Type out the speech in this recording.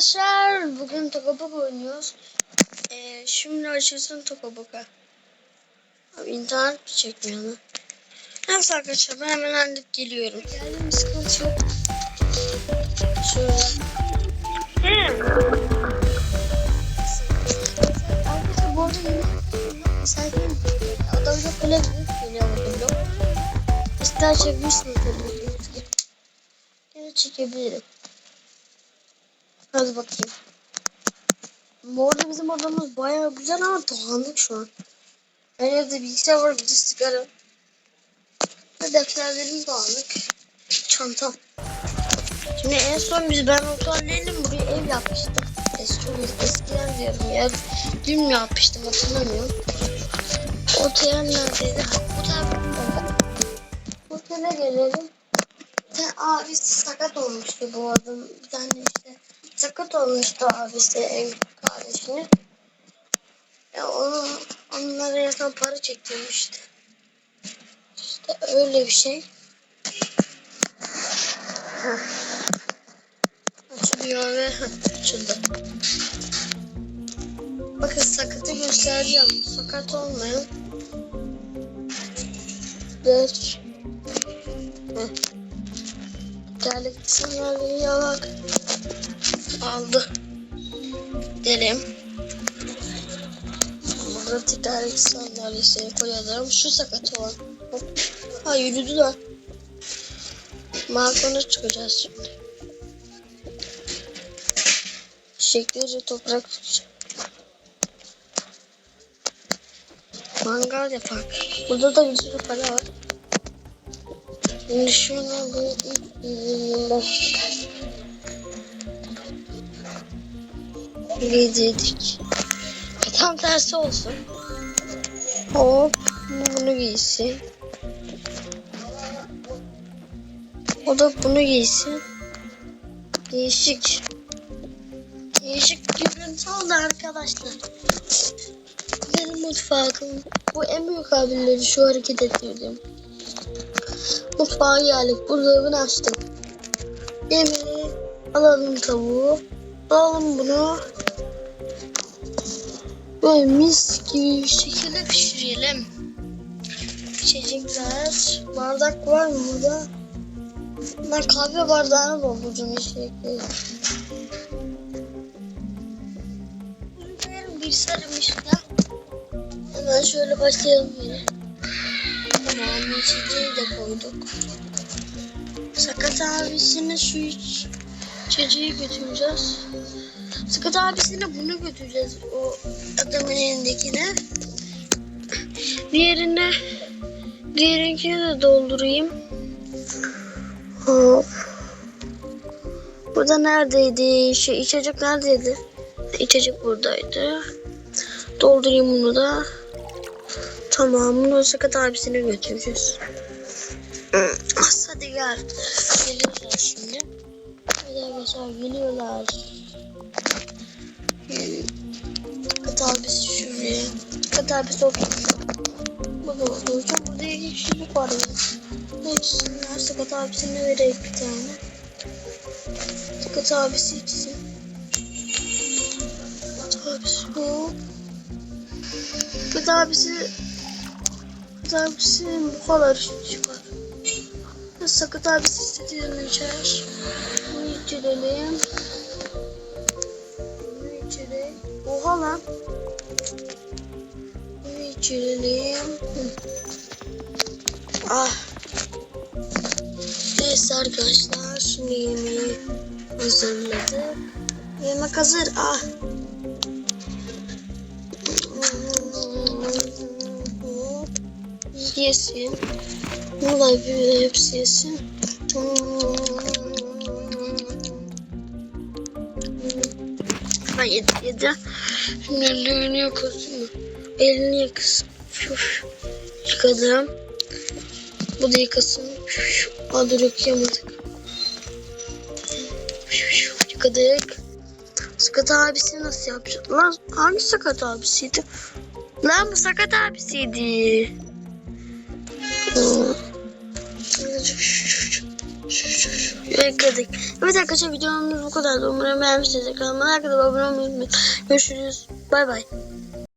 arkadaşlar bugün Tokaboka oynuyoruz. Ee, şimdi açılsın Tokaboka. Abi internet mi çekmiyor lan? Neyse arkadaşlar ben hemen halledip geliyorum. Geldim sıkıntı yok. Şöyle. Arkadaşlar bu arada yeni sayfam adam yok öyle bir yeni aldım yok. İster çekebilirsiniz tabii. Yine çekebilirim. Hadi bakayım. Bu arada bizim odamız bayağı güzel ama dağınık şu an. Her yerde bilgisayar var bir de sigara. Ve defterlerim dağınık. Çantam. Şimdi en son biz ben otellerim buraya ev yapmıştım. Eski, eskiden diyorum ya. Dün yapmıştım hatırlamıyorum. Otel neredeydi? Otel Otele gelelim. Tane abisi sakat olmuştu bu adam. Bir tane işte sakat olmuştu abisi kardeşini. Ya onu onlara yakın para çektirmişti. İşte öyle bir şey. Heh. Açılıyor ve açıldı. Bakın sakatı göstereceğim. Sakat olmayan. Dört. Heh. Geldik sandalyeyi alak. Aldı. Gidelim. Burada tekerlek sandalyesini koyalım. Şu sakat olan. Ha yürüdü lan. Balkona çıkacağız şimdi. Şekilce toprak tutacağım. Mangal yapak. Burada da bir sürü para var. Şuna bu giydirdik. Tam tersi olsun. Hop bunu giysin. O da bunu giysin. Değişik. Değişik görüntü oldu arkadaşlar. Gidelim mutfağa. Bu en büyük abileri şu hareket ettirdim. Mutfağa geldik. Buzdolabını açtık. Yemeği alalım tavuğu. Alalım bunu. Böyle mis gibi bir şekilde pişirelim. İçecekler. Bardak var mı burada? Ben kahve bardağını dolduracağım içecekleri. Bir da. Hemen şöyle başlayalım yine. Tamam içeceği de koyduk. Sakat abisine şu iç, içeceği götüreceğiz. Sakat abisine bunu götüreceğiz. O adamın elindekine. Diğerine diğerinkini de doldurayım. Hop. Burada neredeydi? Şu içecek neredeydi? İçecek buradaydı. Doldurayım bunu da. Tamam bunu sakat abisine götüreceğiz. Hadi gel. Geliyorlar şimdi. Hadi arkadaşlar geliyorlar. Sakat abisi şuraya. Sakat abisi otursun. Burada oturacağım. Burada iki kişilik var. Ne içsinler? Sakat abisine vereyim bir tane. Sakat abisi içsin. Sakat abisi bu. Sakat abisi Sakat abisi bu kadar çıkar. Sakat abisi istediğini içer. Bunu içirelim. Bunu içirelim. Oha lan. Bunu içirelim. Ah. Neyse arkadaşlar şimdi yemeği hazırladık. Yemek hazır. Ah. Yesin. Bir hepsi yesin. Ben yedi, yedi. Ellerini yakasın? Elini yakasın. Şuş. Yıkadım. Bu da yıkasın. Şuş. Aa dur yıkayamadık. Şuş. Yıkadık. Sakat abisi nasıl yapacağız? Lan hangi sakat abisiydi? Lan bu sakat abisiydi. Bekledik. Evet arkadaşlar videomuz bu kadar. Umarım beğenmişsiniz. Kanalıma like atıp abone olmayı unutmayın. Görüşürüz. Bay bay.